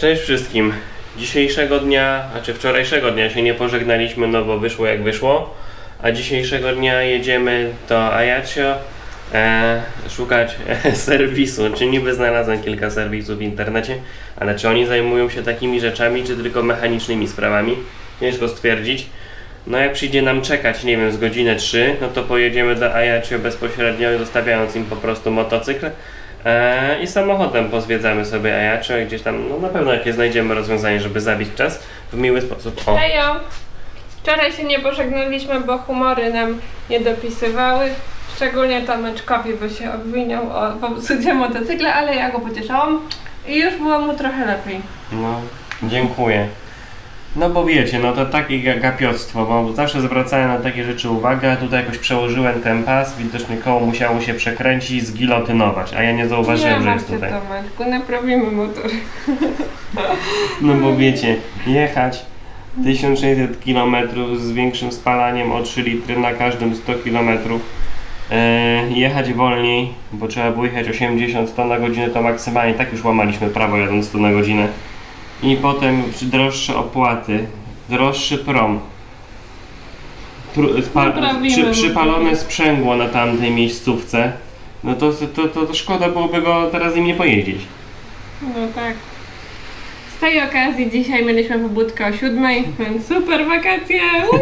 Cześć wszystkim. Dzisiejszego dnia, a czy wczorajszego dnia się nie pożegnaliśmy, no bo wyszło jak wyszło. A dzisiejszego dnia jedziemy do Ajaccio e, szukać serwisu. Czy niby znalazłem kilka serwisów w internecie, ale czy oni zajmują się takimi rzeczami, czy tylko mechanicznymi sprawami? Ciężko stwierdzić. No jak przyjdzie nam czekać, nie wiem, z godziny 3, no to pojedziemy do Ajaccio bezpośrednio, zostawiając im po prostu motocykl. E, I samochodem pozwiedzamy sobie i gdzieś tam, no na pewno jakieś znajdziemy rozwiązanie, żeby zabić czas w miły sposób. O, Hejo! Wczoraj się nie pożegnaliśmy, bo humory nam nie dopisywały. Szczególnie Tomeczkowi, bo się obwiniał o popsucie motocykla, ale ja go pocieszałam i już było mu trochę lepiej. no, dziękuję. No bo wiecie, no to takie ga- gapiostwo, bo zawsze zwracałem na takie rzeczy uwagę, a tutaj jakoś przełożyłem ten pas, widocznie koło musiało się przekręcić i zgilotynować, a ja nie zauważyłem, nie że jest tutaj. Tomeczku, naprawimy motor. No bo wiecie, jechać 1600 km z większym spalaniem o 3 litry na każdym 100 km. E, jechać wolniej, bo trzeba było jechać 80-100 na godzinę, to maksymalnie tak już łamaliśmy prawo jadąc 100 na godzinę. I potem droższe opłaty, droższy prom. Tru, spa, Naprawimy przy, mu. przypalone sprzęgło na tamtej miejscówce. No to, to, to, to szkoda byłoby go teraz im nie pojeździć. No tak. Z tej okazji dzisiaj mieliśmy pobudkę o siódmej, więc super wakacje! Ui!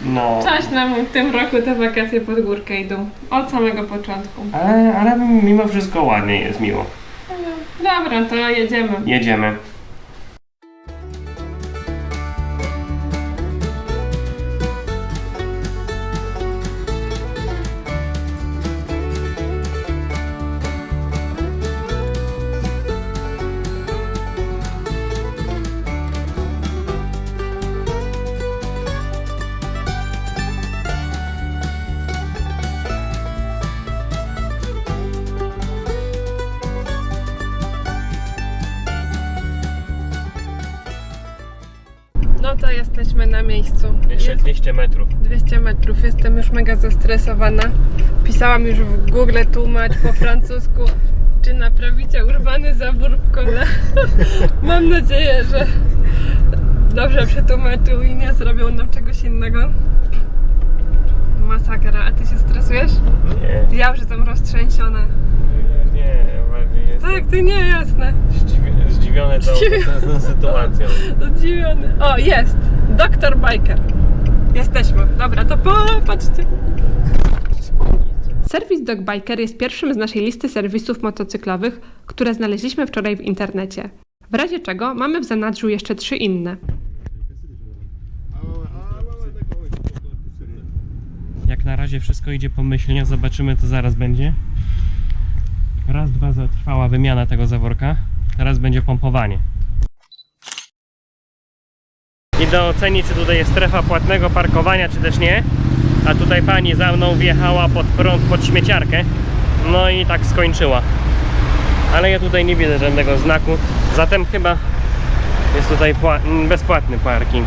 No. Coś nam w tym roku te wakacje pod górkę idą. Od samego początku. Ale, ale mimo wszystko ładnie jest, miło. Dobra, to jedziemy. Jedziemy. To jesteśmy na miejscu. Jeszcze Jest 200 metrów. 200 metrów. Jestem już mega zestresowana. Pisałam już w Google tłumacz po francusku, czy naprawicie urbany zabór w kole. Mam nadzieję, że dobrze przetłumaczył i nie zrobią nam czegoś innego. Masakra. A ty się stresujesz? Nie. Ja już jestem roztrzęsiona. Nie, bardziej jestem Tak, ty nie, jasne. Zdziwi- zdziwiony tą Zdziwiony. obecną sytuacją. Zdziwiony. O, jest! Doktor Biker. Jesteśmy. Dobra, to popatrzcie. Serwis Dogbiker jest pierwszym z naszej listy serwisów motocyklowych, które znaleźliśmy wczoraj w internecie. W razie czego mamy w zanadrzu jeszcze trzy inne. Jak na razie wszystko idzie pomyślnie, zobaczymy co zaraz będzie. Raz, dwa zatrwała wymiana tego zaworka, teraz będzie pompowanie. Idę ocenić, czy tutaj jest strefa płatnego parkowania, czy też nie. A tutaj pani za mną wjechała pod prąd, pod śmieciarkę. No i tak skończyła. Ale ja tutaj nie widzę żadnego znaku. Zatem chyba jest tutaj pła- bezpłatny parking.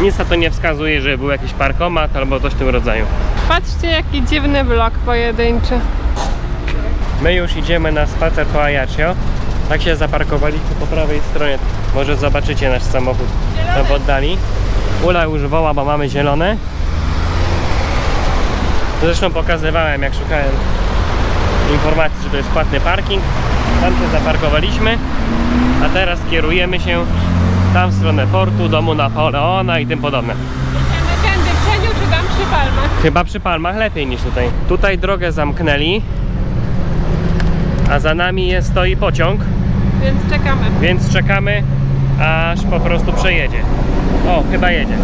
Nic na to nie wskazuje, że był jakiś parkomat albo coś w tym rodzaju. Patrzcie, jaki dziwny blok pojedynczy. My już idziemy na spacer po Ajaccio. Tak się zaparkowaliśmy po prawej stronie. Może zobaczycie nasz samochód tam w oddali. Ula już woła, bo mamy zielone. Zresztą pokazywałem, jak szukałem informacji, że to jest płatny parking. Tam się zaparkowaliśmy, a teraz kierujemy się tam w stronę portu, domu Napoleona i tym podobne. Jedziemy tędy czy tam przy palmach? Chyba przy palmach lepiej niż tutaj. Tutaj drogę zamknęli, a za nami jest stoi pociąg, Więc czekamy. więc czekamy, aż po prostu przejedzie. O, chyba jedzie.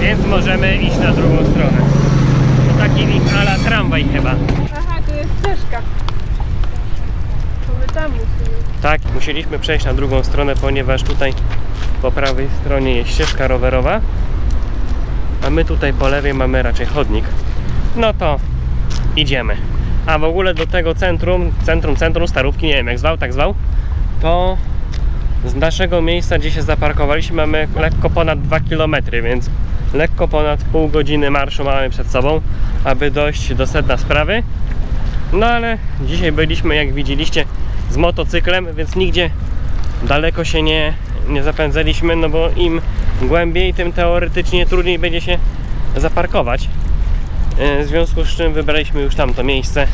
Więc możemy iść na drugą stronę. To taki ala tramwaj chyba. Aha, tu jest ścieżka. To my tam musimy. Tak, musieliśmy przejść na drugą stronę, ponieważ tutaj po prawej stronie jest ścieżka rowerowa, a my tutaj po lewej mamy raczej chodnik. No to idziemy. A w ogóle do tego centrum, centrum, centrum Starówki, nie wiem jak zwał, tak zwał, to z naszego miejsca, gdzie się zaparkowaliśmy, mamy lekko ponad 2 km, więc lekko ponad pół godziny marszu mamy przed sobą, aby dojść do sedna sprawy. No ale dzisiaj byliśmy, jak widzieliście, z motocyklem, więc nigdzie daleko się nie, nie zapędzaliśmy, no bo im głębiej, tym teoretycznie trudniej będzie się zaparkować. E, W związku z czym wybraliśmy już tamto miejsce.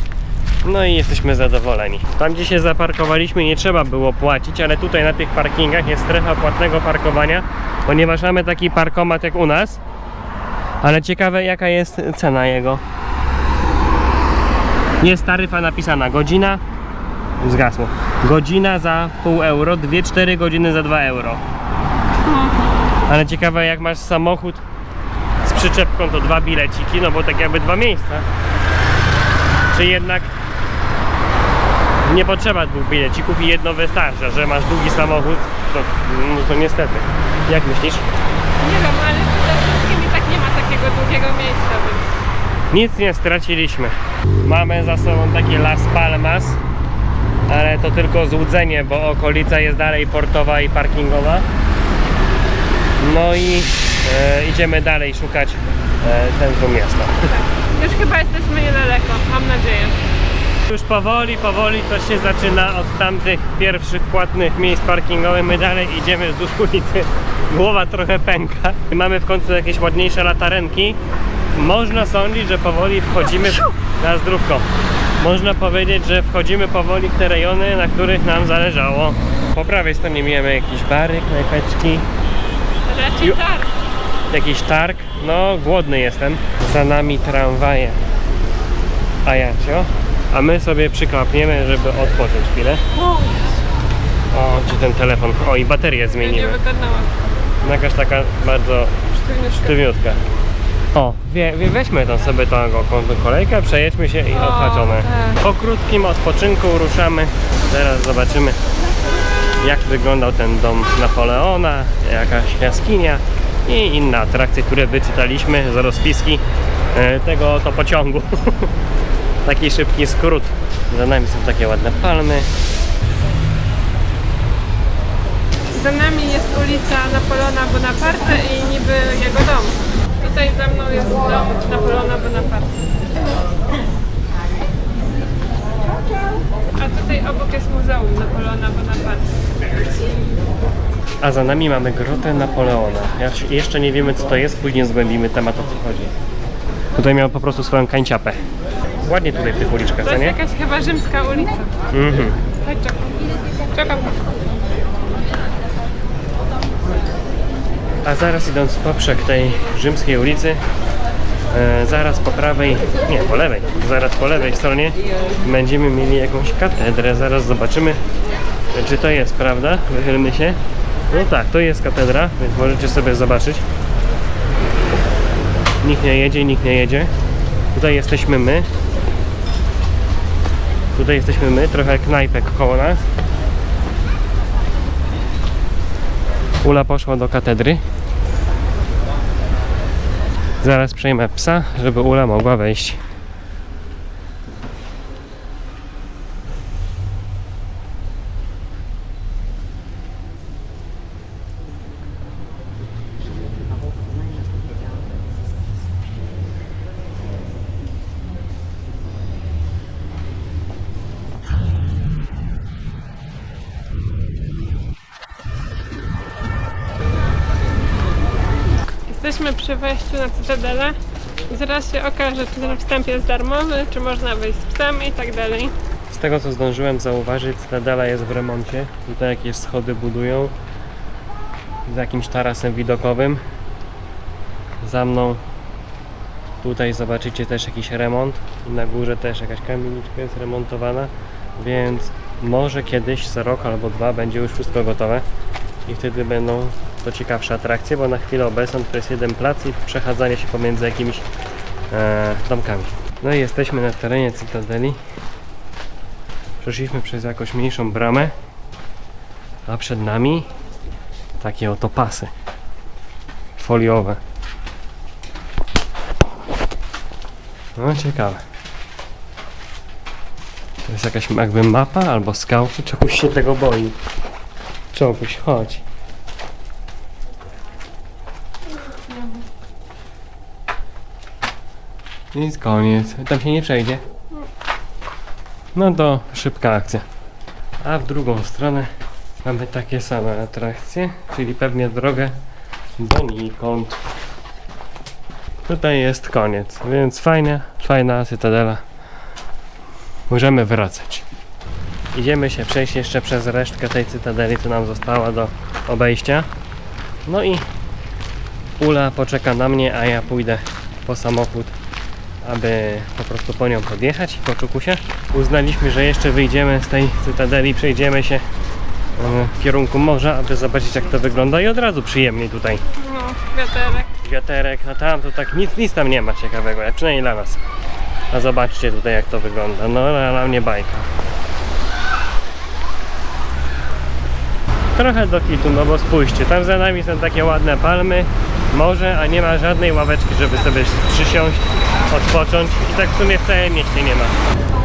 No i jesteśmy zadowoleni. Tam gdzie się zaparkowaliśmy nie trzeba było płacić, ale tutaj na tych parkingach jest strefa płatnego parkowania, ponieważ mamy taki parkomat jak u nas. Ale ciekawe jaka jest cena jego. Jest taryfa napisana godzina. Zgasło. Godzina za pół euro, 2-4 godziny za 2 euro. Ale ciekawe jak masz samochód przyczepką to dwa bileciki, no bo tak jakby dwa miejsca. Czy jednak nie potrzeba dwóch bilecików i jedno wystarcza, że masz długi samochód, to, no to niestety. Jak myślisz? Nie wiem, ale przede wszystkim i tak nie ma takiego długiego miejsca, więc... Nic nie straciliśmy. Mamy za sobą takie Las Palmas, ale to tylko złudzenie, bo okolica jest dalej portowa i parkingowa. No i e, idziemy dalej szukać e, centrum miasta. Już chyba jesteśmy niedaleko, mam nadzieję. Już powoli, powoli coś się zaczyna od tamtych pierwszych płatnych miejsc parkingowych. My dalej idziemy wzdłuż ulicy. Głowa trochę pęka. Mamy w końcu jakieś ładniejsze latarenki. Można sądzić, że powoli wchodzimy na zdrówko. Można powiedzieć, że wchodzimy powoli w te rejony, na których nam zależało. Po prawej stronie mamy jakieś bary, knajpeczki, Raczej tak. Jakiś targ. No, głodny jestem. Za nami tramwaje. Ajacio. A my sobie przyklapniemy, żeby odpocząć chwilę. O, gdzie ten telefon? O, i baterię Ja nie zmienimy. wygadałam. Jakaś taka bardzo sztywniutka. O, wie, wie, weźmy tam sobie tą tą kolejkę, przejedźmy się i odhaczone. tak. Po krótkim odpoczynku ruszamy. Teraz zobaczymy jak wyglądał ten dom Napoleona, jakaś jaskinia i inne atrakcje, które wyczytaliśmy z rozpiski e, tego oto pociągu. Taki szybki skrót. Za nami są takie ładne palmy. Za nami jest ulica Napoleona Bonaparte i niby jego dom. Tutaj za mną jest dom Napoleona Bonaparte. A tutaj obok jest Muzeum Napoleona Bonaparte. A za nami mamy grotę Napoleona. Ja- Jeszcze nie wiemy co to jest, później zgłębimy temat o co chodzi. Tutaj miał po prostu swoją kanciapę. Ładnie tutaj w tych uliczkach, To co jest nie? jakaś chyba rzymska ulica. Mhm. Chodź, czekam. Czekam. A zaraz idąc po brzeg tej rzymskiej ulicy, e, zaraz po prawej, nie po lewej, zaraz po lewej stronie będziemy mieli jakąś katedrę. Zaraz zobaczymy, czy to jest prawda. Wychylmy się. No tak, to jest katedra, więc możecie sobie zobaczyć. Nikt nie jedzie, nikt nie jedzie. Tutaj jesteśmy my. Tutaj jesteśmy my, trochę knajpek koło nas. Ula poszła do katedry. Zaraz przejmę psa, żeby Ula mogła wejść. Jesteśmy przy i zaraz się okaże, czy ten wstęp jest darmowy, czy można wejść z psem i tak dalej. Z tego co zdążyłem zauważyć, Cytadela jest w remoncie. Tutaj jakieś schody budują z jakimś tarasem widokowym. Za mną tutaj zobaczycie też jakiś remont na górze też jakaś kamieniczka jest remontowana, więc może kiedyś za rok albo dwa będzie już wszystko gotowe i wtedy będą to ciekawsze atrakcje, bo na chwilę obecną to jest jeden plac i przechadzanie się pomiędzy jakimiś e, domkami. No i jesteśmy na terenie Cytadeli. Przeszliśmy przez jakąś mniejszą bramę, a przed nami takie oto pasy foliowe. No ciekawe. To jest jakaś jakby mapa albo skałki, czegoś się tego boi. Czegoś, chodź. I koniec. Tam się nie przejdzie. no to szybka akcja. A w drugą stronę mamy takie same atrakcje, czyli pewnie drogę donikąd. Tutaj jest koniec, więc fajnie, fajna cytadela. Możemy wracać. Idziemy się przejść jeszcze przez resztkę tej cytadeli, co nam została do obejścia. No i Ula poczeka na mnie, a ja pójdę po samochód, aby po prostu po nią podjechać i po czukusie. Uznaliśmy, że jeszcze wyjdziemy z tej cytadeli, przejdziemy się e, w kierunku morza, aby zobaczyć jak to wygląda i od razu przyjemniej tutaj. No, wiaterek. Wiaterek, a tam to tak nic, nic tam nie ma ciekawego, jak przynajmniej dla nas. A zobaczcie tutaj jak to wygląda, no dla dla mnie bajka. Trochę do kitu, no bo spójrzcie, tam za nami są takie ładne palmy, morze, a nie ma żadnej ławeczki, żeby sobie przysiąść, odpocząć i tak w sumie w całym mieście nie ma.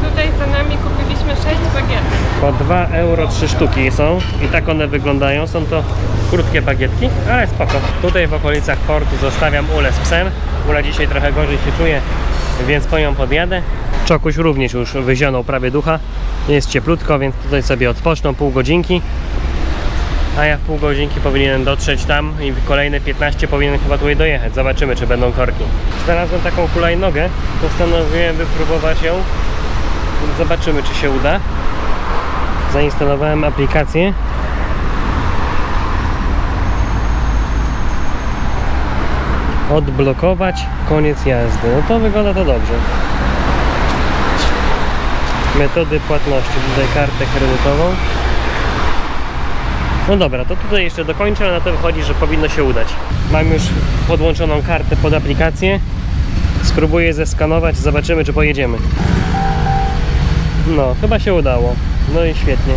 Tutaj za nami kupiliśmy 6 bagietek. Po 2 euro 3 sztuki są i tak one wyglądają. Są to krótkie bagietki, ale spoko. Tutaj w okolicach portu zostawiam Ulę z psem. Ula dzisiaj trochę gorzej się czuje, więc po nią podjadę. Czokuś również już wyzionął prawie ducha. Jest cieplutko, więc tutaj sobie odpoczną pół godzinki. A ja w pół godzinki powinienem dotrzeć tam i kolejne 15 powinien chyba tutaj dojechać. Zobaczymy, czy będą korki. Znalazłem taką hulajnogę. Postanowiłem wypróbować ją. Zobaczymy, czy się uda zainstalowałem aplikację. Odblokować koniec jazdy. No to wygląda to dobrze. Metody płatności. Tutaj kartę kredytową. No dobra, to tutaj jeszcze dokończę, ale na to wychodzi, że powinno się udać. Mam już podłączoną kartę pod aplikację. Spróbuję zeskanować, zobaczymy czy pojedziemy. No, chyba się udało. No i świetnie.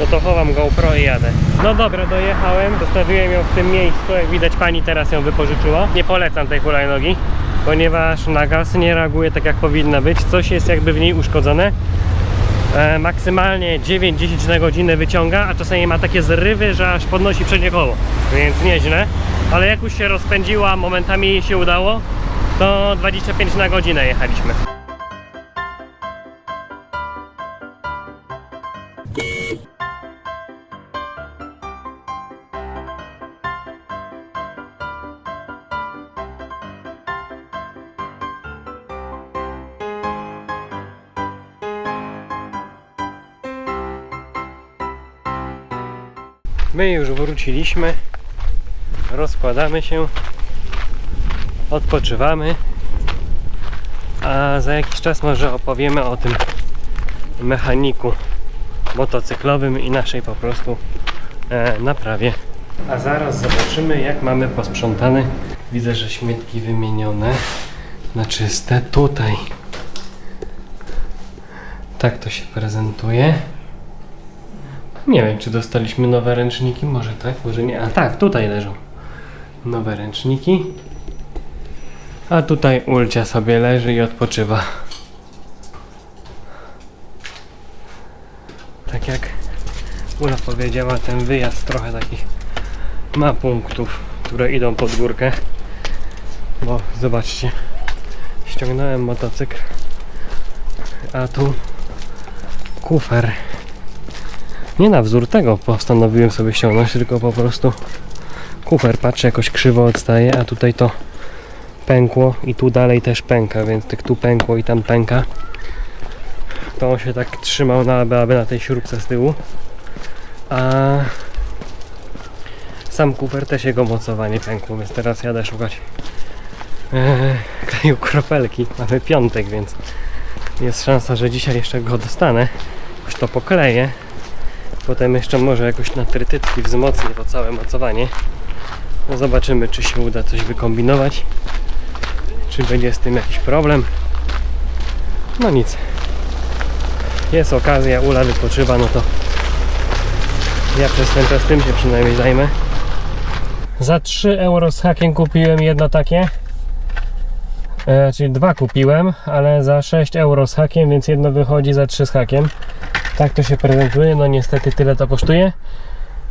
No to chowam GoPro i jadę. No dobra, dojechałem, zostawiłem ją w tym miejscu, jak widać pani teraz ją wypożyczyła. Nie polecam tej hulajnogi, ponieważ na gaz nie reaguje tak jak powinna być. Coś jest jakby w niej uszkodzone. E, maksymalnie 9-10 na godzinę wyciąga, a czasami ma takie zrywy, że aż podnosi przednie koło. Więc nieźle. Ale jak już się rozpędziła, momentami się udało, to 25 na godzinę jechaliśmy. My już wróciliśmy, rozkładamy się, odpoczywamy, a za jakiś czas może opowiemy o tym mechaniku motocyklowym i naszej po prostu e, naprawie. A zaraz zobaczymy jak mamy posprzątane. Widzę, że śmietki wymienione na czyste. Tutaj tak to się prezentuje. Nie wiem, czy dostaliśmy nowe ręczniki, może tak, może nie. A tak, tutaj leżą nowe ręczniki. A tutaj Ulcia sobie leży i odpoczywa. Tak jak Ula powiedziała, ten wyjazd trochę takich ma punktów, które idą pod górkę. Bo zobaczcie, ściągnąłem motocykl, a tu kufer. Nie na wzór tego postanowiłem sobie ściągnąć, tylko po prostu kufer, patrzę, jakoś krzywo odstaje, a tutaj to pękło i tu dalej też pęka, więc tak tu pękło i tam pęka. To on się tak trzymał na, aby na tej śrubce z tyłu. A sam kufer też jego mocowanie pękło, więc teraz jadę szukać e, kleju kropelki. Mamy piątek, więc jest szansa, że dzisiaj jeszcze go dostanę. Już to pokleję. Potem jeszcze może jakoś na trytytki wzmocnię to całe mocowanie. No zobaczymy, czy się uda coś wykombinować. Czy będzie z tym jakiś problem. No nic. Jest okazja, Ula wypoczywa, no to ja przez ten czas tym się przynajmniej zajmę. Za 3 euro z hakiem kupiłem jedno takie. E, czyli dwa kupiłem, ale za 6 euro z hakiem, więc jedno wychodzi za 3 z hakiem. Tak to się prezentuje, no niestety tyle to kosztuje.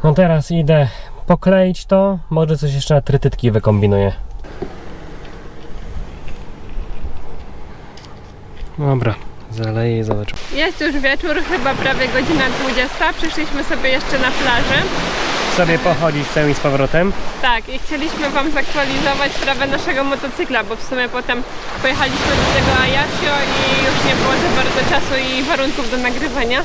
No teraz idę pokleić to, może coś jeszcze na trytytki wykombinuję. Dobra, zaleje i zobacz. Jest już wieczór, chyba prawie godzina 20. Przyszliśmy sobie jeszcze na plażę. Sobie pochodzić w i z powrotem. Tak, i chcieliśmy Wam zaktualizować sprawę naszego motocykla, bo w sumie potem pojechaliśmy do tego Ajaccio i już nie było za bardzo czasu i warunków do nagrywania.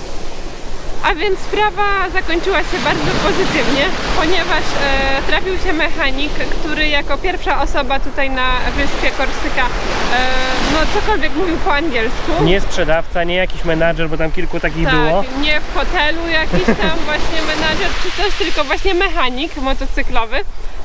A więc sprawa zakończyła się bardzo pozytywnie, ponieważ e, trafił się mechanik, który jako pierwsza osoba tutaj na wyspie Korsyka e, no cokolwiek mówił po angielsku. Nie sprzedawca, nie jakiś menadżer, bo tam kilku takich było. Tak, nie w hotelu jakiś tam właśnie menadżer czy coś, tylko właśnie mechanik motocyklowy.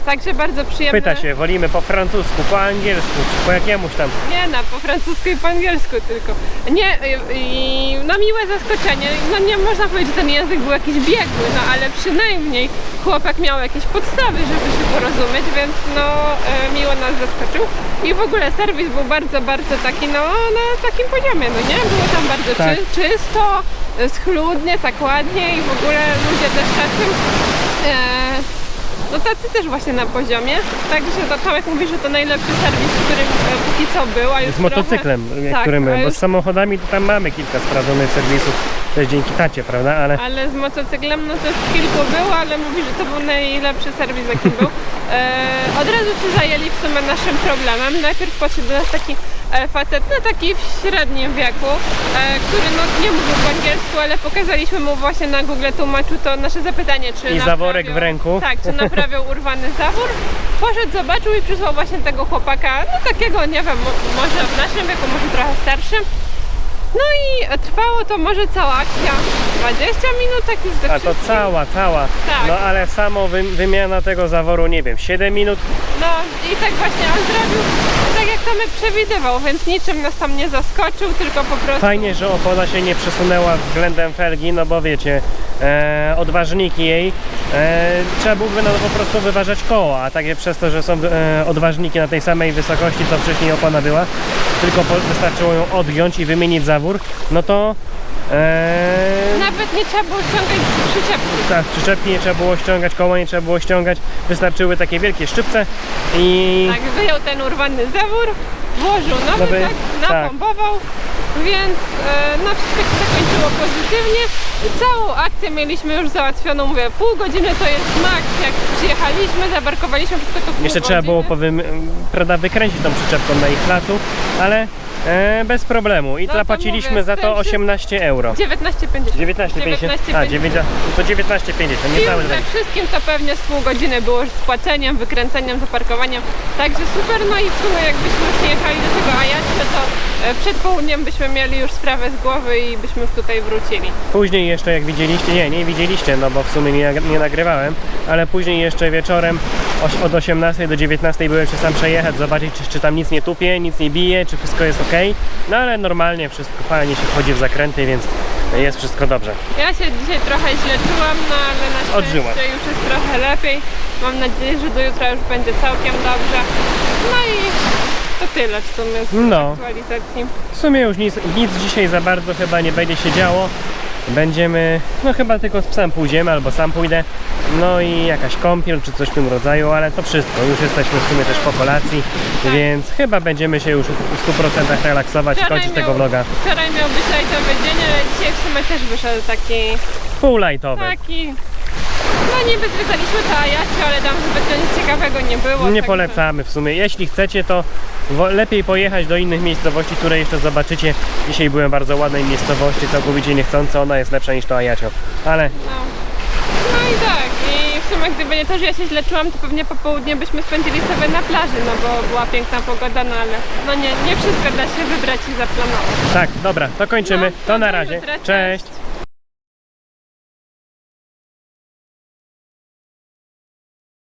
Także bardzo przyjemne. Pyta się, wolimy po francusku, po angielsku, czy po jakiemuś tam. Nie, no, po francusku i po angielsku tylko. Nie, i, i no miłe zaskoczenie. No nie można powiedzieć, że ten język był jakiś biegły, no ale przynajmniej chłopak miał jakieś podstawy, żeby się porozumieć, więc no e, miło nas zaskoczył. I w ogóle serwis był bardzo, bardzo taki, no na takim poziomie, no nie? Było tam bardzo Tak. czy, czysto, schludnie, tak ładnie i w ogóle ludzie też tacy. No tacy też właśnie na poziomie. Także to Tomek mówi, że to najlepszy serwis, w którym e, póki co był, a już Z motocyklem, trochę, jak którym a byłem, bo już, z samochodami to tam mamy kilka sprawdzonych serwisów, też dzięki tacie, prawda, ale Ale z motocyklem no to już kilku było, ale mówi, że to był najlepszy serwis jaki był. E, od razu się zajęli w sumie naszym problemem. Najpierw podszedł do nas taki facet, no taki w średnim wieku, e, który no nie mówił po angielsku, ale pokazaliśmy mu właśnie na Google tłumaczu to nasze zapytanie, czy I zaworek w ręku. Tak, czy naprawiał urwany zawór. Poszedł, zobaczył i przysłał właśnie tego chłopaka, no takiego, nie wiem, mo- może w naszym wieku, może trochę starszym. No i trwało to może cała akcja 20 minut, tak już ze a to wszystkim. cała, cała. Tak. No ale samo wy, wymiana tego zaworu, nie wiem, 7 minut, No i tak właśnie on zrobił Tomek przewidywał, więc niczym nas tam nie zaskoczył, tylko po prostu... Fajnie, że opona się nie przesunęła względem felgi, no bo wiecie, e, odważniki jej, e, trzeba byłoby no, po prostu wyważać koło, a takie przez to, że są e, odważniki na tej samej wysokości, co wcześniej opona była, tylko po, wystarczyło ją odgiąć i wymienić zawór, no to e, Nawet nie trzeba było ściągać z przyczepki. tak, przyczepki nie trzeba było ściągać, koło nie trzeba było ściągać, wystarczyły takie wielkie szczypce i Tak, wyjął ten urwany zawór, włożył nowy, Nowy, tak, tak. napompował, więc no wszystko się zakończyło pozytywnie. Całą akcję mieliśmy już załatwioną, mówię, pół godziny to jest maks, jak przyjechaliśmy, zabarkowaliśmy wszystko to pół jeszcze trzeba było powym, prawda, wykręcić tą przyczepką na ich placu, ale e, bez problemu i No to zapłaciliśmy mówię, za z to tym 18 euro. 19,50. 19,50. 19,50. A, 9, to 19,50, I niecałe już we 20. wszystkim to pewnie z pół godziny było już z płaceniem, wykręceniem, zaparkowaniem. Także super, no i w sumie jakbyśmy już nie jechali do tego Ajaccio, to przed południem byśmy mieli już sprawę z głowy i byśmy już tutaj wrócili. Później jeszcze jak widzieliście, nie, nie widzieliście, no bo w sumie nie, nie nagrywałem, ale później jeszcze wieczorem od 18 do 19 byłem się sam przejechać, zobaczyć czy, czy tam nic nie tupie, nic nie bije, czy wszystko jest ok. No ale normalnie wszystko fajnie się wchodzi w zakręty, więc jest wszystko dobrze. Ja się dzisiaj trochę źle czułam, no ale na szczęście Odżyłaś. już jest trochę lepiej. Mam nadzieję, że do jutra już będzie całkiem dobrze. No i to tyle w sumie z No. aktualizacji. W sumie już nic, nic dzisiaj za bardzo chyba nie będzie się działo. Będziemy, no chyba tylko z psem pójdziemy, albo sam pójdę. No i jakaś kąpiel, czy coś w tym rodzaju, ale to wszystko. Już jesteśmy w sumie też po kolacji, Tak. więc chyba będziemy się już w 100% relaksować i kończyć tego vloga. wczoraj miał być lightowy dzień, ale dzisiaj w sumie też wyszedł taki Pół lightowy. Taki. No niby zwiedzaliśmy to Ajaccio, ale tam zbytnio nic ciekawego nie było. Nie także- polecamy w sumie. Jeśli chcecie, to wo- lepiej pojechać do innych miejscowości, które jeszcze zobaczycie. Dzisiaj byłem w bardzo ładnej miejscowości, całkowicie niechcąco. Ona jest lepsza niż to Ajaccio. Ale No. no i tak. I w sumie gdyby nie to, że ja się źle czułam, to pewnie popołudnie byśmy spędzili sobie na plaży, no bo była piękna pogoda, no ale no nie, nie wszystko da się wybrać i zaplanować. tak, dobra, to kończymy. No, To na razie. jutra, Cześć. cześć.